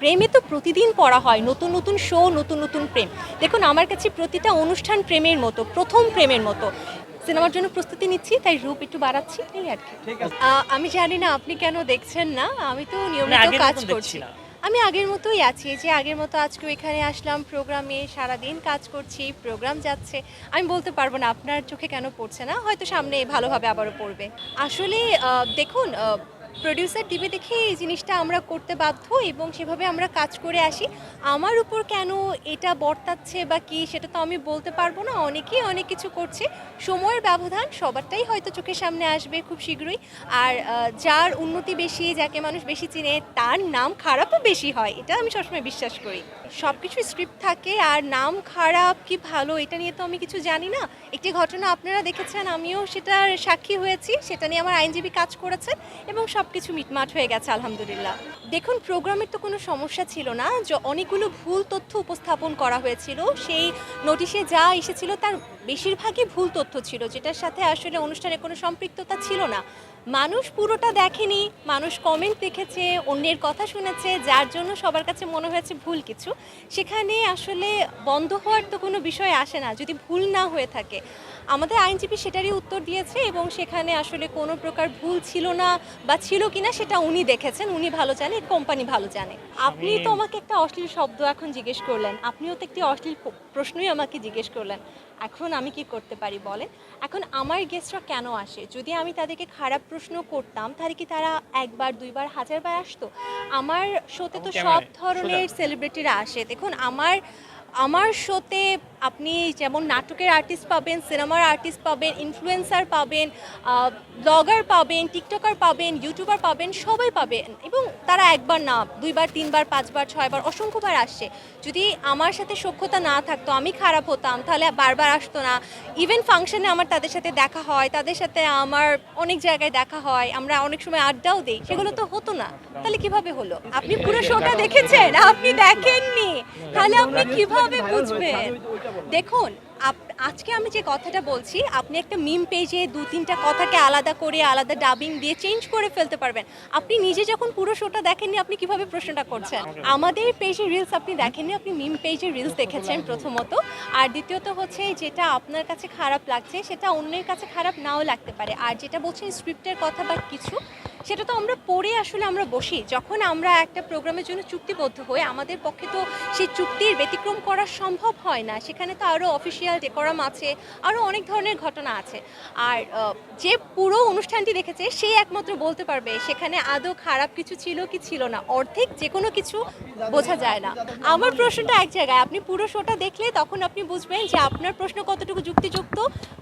প্রেমে তো প্রতিদিন পড়া হয় নতুন নতুন শো নতুন নতুন প্রেম। দেখুন আমার কাছে প্রতিটা অনুষ্ঠান প্রেমের মতো প্রথম প্রেমের মতো। সিনেমার জন্য প্রস্তুতি নিচ্ছি তাই রূপ একটু বাড়াচ্ছি এই আর কি। আমি জানি না আপনি কেন দেখছেন না আমি তো নিয়মিত মানে কাজ করছি। আমি আগের মতোই আছি যে আগের মতো আজকে এখানে আসলাম প্রোগ্রামে সারাদিন কাজ করছি প্রোগ্রাম যাচ্ছে। আমি বলতে পারব না আপনার চোখে কেন পড়ছে না? হয়তো সামনে ভালোভাবে আবারও পড়বে। আসলে দেখুন প্রডিউসার টিভি দেখে এই জিনিসটা আমরা করতে বাধ্য এবং সেভাবে আমরা কাজ করে আসি। আমার উপর কেন এটা বর্তাচ্ছে বা কি সেটা তো আমি বলতে পারব না। অনেকেই অনেক কিছু করছে। সময়ের ব্যবধান সবারটাই হয়তো চোখের সামনে আসবে খুব শীঘ্রই। আর যার উন্নতি বেশি, যাকে মানুষ বেশি চিনে, তার নাম খারাপও বেশি হয়। এটা আমি সবসময় বিশ্বাস করি। সব কিছু স্ক্রিপ্ট থাকে আর নাম খারাপ কি ভালো এটা নিয়ে তো আমি কিছু জানি না। একটি ঘটনা আপনারা দেখেছেন, আমিও সেটার সাক্ষী হয়েছি। সেটা নিয়ে আমার আইনজীবী কাজ করেছেন এবং সব কিছু মিটমাট হয়ে গেছে, আলহামদুলিল্লাহ। দেখুন, প্রোগ্রামের তো কোনো সমস্যা ছিল না। যে অনেকগুলো ভুল তথ্য উপস্থাপন করা হয়েছিল, সেই নোটিশে যা এসেছিল তার বেশিরভাগই ভুল তথ্য ছিল, যেটার সাথে আসলে অনুষ্ঠানে কোনো সম্পৃক্ততা ছিল না। মানুষ পুরোটা দেখেনি, মানুষ কমেন্ট দেখেছে, অন্যের কথা শুনেছে, যার জন্য সবার কাছে মনে হয়েছে ভুল কিছু। সেখানে আসলে বন্ধ হওয়ার তো কোনো বিষয় আসে না। যদি ভুল না হয়ে থাকে আমাদের আইনজীবী সেটারই উত্তর দিয়েছে এবং সেখানে আসলে কোনো প্রকার ভুল ছিল না বা ছিল কিনা সেটা উনি দেখেছেন উনি ভালো জানে কোম্পানি ভালো জানে। আপনি তো আমাকে একটা অশ্লীল শব্দ এখন জিজ্ঞেস করলেন আপনিও তো একটি অশ্লীল প্রশ্নই আমাকে জিজ্ঞেস করলেন। এখন আমি কি করতে পারি বলেন? এখন আমার গেস্টরা কেন আসে? যদি আমি তাদেরকে খারাপ প্রশ্ন করতাম তাহলে কি তারা একবার দুইবার হাজারবার আসতো? আমার শোতে তো সব ধরনের সেলিব্রিটিরা আসে। দেখুন আমার আমার শোতে আপনি যেমন নাটকের আর্টিস্ট পাবেন সিনেমার আর্টিস্ট পাবেন ইনফ্লুয়েন্সার পাবেন ব্লগার পাবেন টিকটকার পাবেন ইউটিউবার পাবেন, সবাই পাবেন। এবং তারা একবার না, দুইবার, তিনবার, পাঁচবার, ছয়বার, অসংখ্যবার আসছে। যদি আমার সাথে সখ্যতা না থাকতো, আমি খারাপ হতাম, তাহলে বারবার আসতো না। ইভেন ফাংশনে আমার তাদের সাথে দেখা হয়, তাদের সাথে আমার অনেক জায়গায় দেখা হয়, আমরা অনেক সময় আড্ডাও দিই, সেগুলো তো হতো না। তাহলে কীভাবে হলো? আপনি পুরো শোটা দেখেছেন? আপনি দেখেননি? তাহলে আপনি কীভাবে বুঝবেন? দেখুন আজকে আমি যে কথাটা বলছি আপনি একটা মিম পেজে দু তিনটা কথাকে আলাদা করে আলাদা ডাবিং দিয়ে চেঞ্জ করে ফেলতে পারবেন। আপনি নিজে যখন পুরো শোটা দেখেননি আপনি কীভাবে প্রশ্নটা করছেন? আমাদের পেজে রিলস আপনি দেখেননি আপনি মিম পেজে রিলস দেখেছেন প্রথমত। আর দ্বিতীয়ত হচ্ছে যেটা আপনার কাছে খারাপ লাগছে সেটা অন্যের কাছে খারাপ নাও লাগতে পারে। আর যেটা বলছেন স্ক্রিপ্টের কথা বা কিছু সেটা তো আমরা পড়ে আসলে আমরা বসি। যখন আমরা একটা প্রোগ্রামের জন্য চুক্তিবদ্ধ হই, আমাদের পক্ষে তো সেই চুক্তির ব্যতিক্রম করা সম্ভব হয় না। সেখানে তো আরও অফিসিয়াল ডেকোরাম আছে আরও অনেক ধরনের ঘটনা আছে। আর যে পুরো অনুষ্ঠানটি দেখেছে সেই একমাত্র বলতে পারবে, সেখানে আদৌ খারাপ কিছু ছিল কি ছিল না। অর্ধেক যে কোনো কিছু বোঝা যায় না। আমার প্রশ্নটা এক জায়গায়, আপনি পুরো শোটা দেখলে তখন আপনি বুঝবেন যে আপনার প্রশ্ন কতটুকু যুক্তিযুক্ত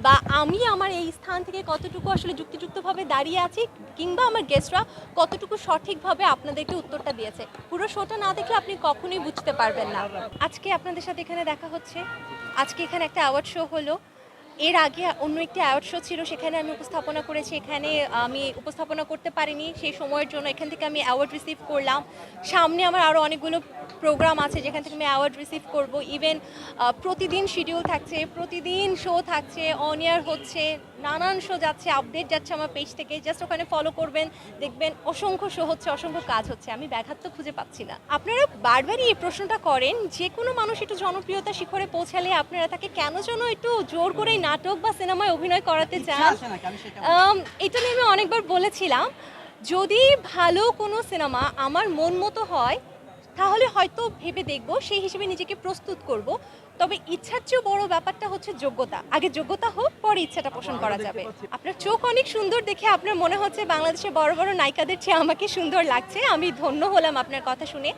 বা আমি আমার এই স্থান থেকে কতটুকু আসলে যুক্তিযুক্তভাবে দাঁড়িয়ে আছি কিংবা আমার গেস্টরা কতটুকু সঠিকভাবে আপনাদেরকে উত্তরটা দিয়েছে, পুরো শোটা না দেখলে আপনি কখনোই বুঝতে পারবেন না। আজকে আপনাদের সাথে এখানে দেখা হচ্ছে। আজকে এখানে একটা অ্যাওয়ার্ড শো হলো। এর আগে অন্য একটি অ্যাওয়ার্ড শো ছিল, সেখানে আমি উপস্থাপনা করেছি। এখানে আমি উপস্থাপনা করতে পারিনি, সেই সময়ের জন্য। এখান থেকে আমি অ্যাওয়ার্ড রিসিভ করলাম। সামনে আমার আরও অনেকগুলো প্রোগ্রাম আছে, যেখান থেকে আমি অ্যাওয়ার্ড রিসিভ করব। ইভেন প্রতিদিন শিডিউল থাকছে, প্রতিদিন শো থাকছে অন ইয়ার হচ্ছে, নানান শো যাচ্ছে আপডেট যাচ্ছে আমার পেজ থেকে। জাস্ট ওখানে ফলো করবেন, দেখবেন অসংখ্য শো হচ্ছে, অসংখ্য কাজ হচ্ছে। আমি ব্যাঘাত তো খুঁজে পাচ্ছি না। আপনারা বারবারই এই প্রশ্নটা করেন যে কোনো মানুষ একটু জনপ্রিয়তা শিখরে পৌঁছালে আপনারা তাকে কেন যেন একটু জোর করেই নাটক বা সিনেমায় অভিনয় করাতে চান এটা নিয়ে আমি অনেকবার বলেছিলাম যদি ভালো কোনো সিনেমা আমার মন মতো হয় তাহলে হয়তো ভেবে দেখব সেই হিসেবে নিজেকে প্রস্তুত করব। তবে ইচ্ছার চেয়েও বড় ব্যাপারটা হচ্ছে যোগ্যতা। আগে যোগ্যতা হোক পরে ইচ্ছাটা পোষণ করা যাবে। আপনার চোখ অনেক সুন্দর দেখে আপনার মনে হচ্ছে বাংলাদেশের বড় বড় নায়িকাদের চেয়ে আমাকে সুন্দর লাগছে। আমি ধন্য হলাম আপনার কথা শুনে।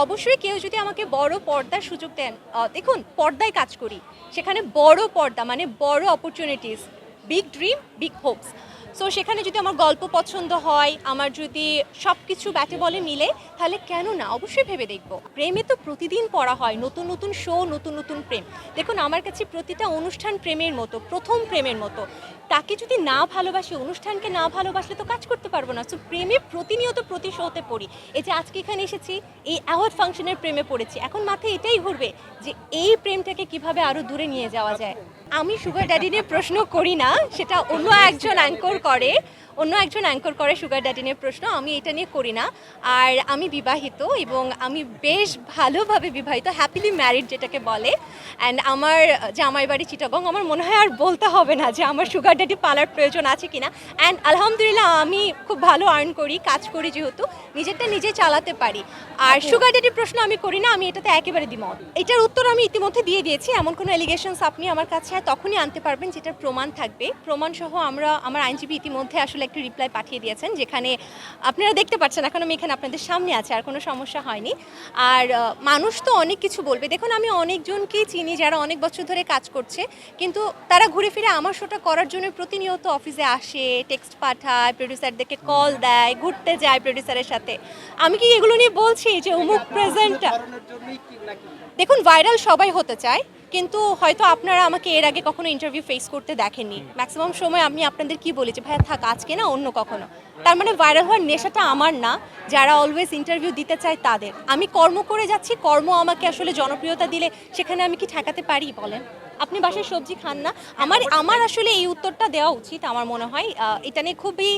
অবশ্যই কেউ যদি আমাকে বড় পর্দার সুযোগ দেন দেখুন, পর্দায় কাজ করি। সেখানে বড় পর্দা মানে বড় opportunities big dream big hopes so সেখানে যদি আমার গল্প পছন্দ হয়, আমার যদি সব কিছু ব্যাটে বলে মিলে, তাহলে কেন না? অবশ্যই ভেবে দেখব। প্রেমে তো প্রতিদিন পড়া হয়, নতুন নতুন শো নতুন নতুন প্রেম। দেখুন, আমার কাছে প্রতিটা অনুষ্ঠান প্রেমের মতো, প্রথম প্রেমের মতো। তাকে যদি না ভালোবাসি, অনুষ্ঠানকে না ভালোবাসলে তো কাজ করতে পারব না। সো প্রেমে প্রতিনিয়ত প্রতি শোতে পড়ি। এই যে আজকে এখানে এসেছি, এই অ্যাওয়ার্ড ফাংশনের প্রেমে পড়েছি। এখন মাথায় এটাই ঘুরবে যে, এই প্রেমটাকে কীভাবে আরও দূরে নিয়ে যাওয়া যায়। আমি সুগার ড্যাডি নিয়ে প্রশ্ন করি না সেটা অন্য একজন অ্যাঙ্কর করে। অন্য একজন অ্যাঙ্কর করে সুগার ড্যাডি নিয়ে প্রশ্ন আমি এটা নিয়ে করি না। আর আমি বিবাহিত এবং আমি বেশ ভালোভাবে বিবাহিত হ্যাপিলি ম্যারিড যেটাকে বলে। অ্যান্ড আমার জামাই বাড়ি চিটাগং আমার মনে হয় আর বলতে হবে না যে আমার সুগার ড্যাডি পালার প্রয়োজন আছে কিনা। অ্যান্ড আলহামদুলিল্লাহ আমি খুব ভালো আর্ন করি কাজ করি যেহেতু নিজেরটা নিজে চালাতে পারি। আর সুগার ড্যাডির প্রশ্ন আমি করি না আমি এটাতে একেবারে দ্বিমত। এটার উত্তর আমি ইতিমধ্যে দিয়ে দিয়েছি এমন কোনো এলিগেশনস আপনি আমার কাছে তখনই আনতে পারবেন যেটার প্রমাণ থাকবে। প্রমাণ সহ আমরা আমার আইনজীবী ইতিমধ্যে আসলে একটি রিপ্লাই পাঠিয়ে দিয়েছেন, যেখানে আপনারা দেখতে পাচ্ছেন এখন আমি এখানে আপনাদের সামনে আছে, আর কোনো সমস্যা হয়নি। আর মানুষ তো অনেক কিছু বলবে। দেখুন, আমি অনেকজনকেই চিনি যারা অনেক বছর ধরে কাজ করছে, কিন্তু তারা ঘুরে ফিরে আমার শোটা করার জন্য প্রতিনিয়ত অফিসে আসে টেক্সট পাঠায় প্রডিউসারদেরকে কল দেয়, ঘুরতে যায় প্রডিউসারের সাথে। আমি কি এগুলো নিয়ে বলছি যে অমুক প্রেজেন্টটা দেখুন ভাইরাল সবাই হতে চায়। কিন্তু হয়তো আপনারা আমাকে এর আগে কখনো ইন্টারভিউ ফেস করতে দেখেননি। ম্যাক্সিমাম সময় আমি আপনাদের কি বলেছি? ভাইয়া থাক আজকে না অন্য কখনো। তার মানে ভাইরাল হওয়ার নেশাটা আমার না যারা অলওয়েজ ইন্টারভিউ দিতে চায় তাদের। আমি কর্ম করে যাচ্ছি কর্ম আমাকে আসলে জনপ্রিয়তা দিলে সেখানে আমি কি ঠেকাতে পারি বলেন? আপনি বাসায় সবজি খান না। আমার আমার আসলে এই উত্তরটা দেওয়া উচিত আমার মনে হয়। এটা নিয়ে খুবই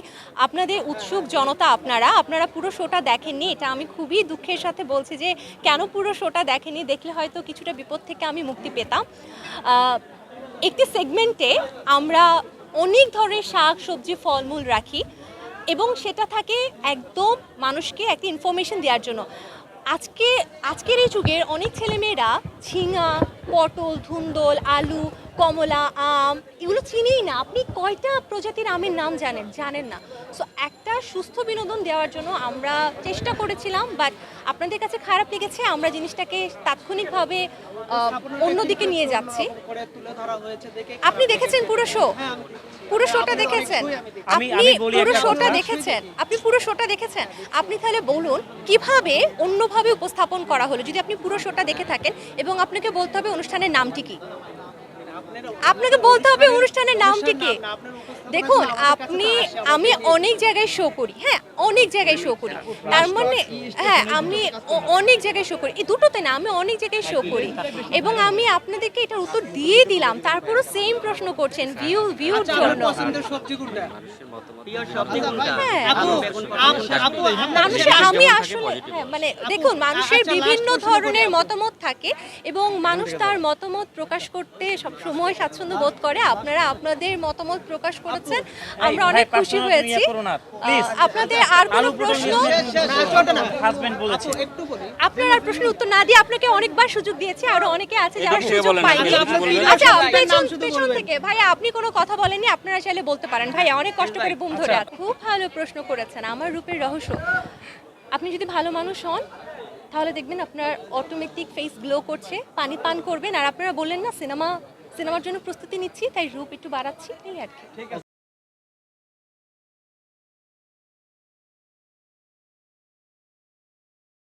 আপনাদের উৎসুক জনতা আপনারা। আপনারা পুরো শোটা দেখেননি এটা আমি খুবই দুঃখের সাথে বলছি যে কেন পুরো শোটা দেখেনি দেখলে হয়তো কিছুটা বিপদ থেকে আমি মুক্তি পেতাম। একটি সেগমেন্টে আমরা অনেক ধরনের শাক সবজি ফলমূল রাখি এবং সেটা থাকে একদম মানুষকে একটা ইনফরমেশন দেওয়ার জন্য। আজকে আজকের এই যুগের অনেক ছেলেমেয়েরা ঝিঙা পটল ধুন্দল আলু কমলা আম এগুলো চিনেই না। আপনি কয়টা প্রজাতির আমের নাম জানেন? জানেন না। সো একটা সুস্থ বিনোদন দেওয়ার জন্য আমরা চেষ্টা করেছিলাম বাট আপনাদের কাছে খারাপ লেগেছে আমরা জিনিসটাকে তাৎক্ষণিকভাবে অন্যদিকে নিয়ে যাচ্ছি। আপনি দেখেছেন পুরো শো পুরো শোটা দেখেছেন? আপনি পুরো শোটা দেখেছেন? আপনি পুরো শোটা দেখেছেন? আপনি তাহলে বলুন কীভাবে অন্যভাবে উপস্থাপন করা হলো? যদি আপনি পুরো শোটা দেখে থাকেন এবং আপনাকে বলতে হবে অনুষ্ঠানের নামটি কি? আপনাকে বলতে হবে অনুষ্ঠানের নামটি কি? দেখুন আপনি আমি অনেক জায়গায় শো করি হ্যাঁ? অনেক জায়গায় শো করি। তার মানে হ্যাঁ আমি অনেক জায়গায় শো করি। এই দুটোতে না আমি অনেক জায়গায় শো করি। এবং আমি আপনাদেরকে এটার উত্তর দিয়ে দিলাম তারপরও সেম প্রশ্ন করছেন ভিউ ভিউর আচ্ছা, জন্য। হ্যাঁ। আপু আপ- আপু মানুষের আমি আসলে হ্যাঁ, মানে দেখুন মানুষের আচ্ছা, বিভিন্ন ধরনের মতামত থাকে এবং মানুষ তার মতামত প্রকাশ করতে সব সময় স্বাচ্ছন্দ্য বোধ করে। আপনারা আপনাদের মতামত প্রকাশ করেছেন। আমরা অনেক খুশি হয়েছি। আপনাদের আর কোনো প্রশ্ন? আপনার আর প্রশ্নের উত্তর না দিয়ে আপনাকে অনেকবার সুযোগ দিয়েছি আরও অনেকে আছে যারা সুযোগ পায়নি। আচ্ছা পেছন পেছন থেকে। ভাইয়া আপনি কোনো কথা বলেননি? আপনারা চাইলে বলতে পারেন। ভাইয়া অনেক কষ্ট করে বুম ধরে খুব ভালো প্রশ্ন করেছেন। আমার রূপের রহস্য। আপনি যদি ভালো মানুষ হন তাহলে দেখবেন আপনার অটোমেটিক ফেস গ্লো করছে পানি পান করবেন। আর আপনারা বললেন না সিনেমা সিনেমার জন্য প্রস্তুতি নিচ্ছি তাই রূপ একটু বাড়াচ্ছি এই আর কি।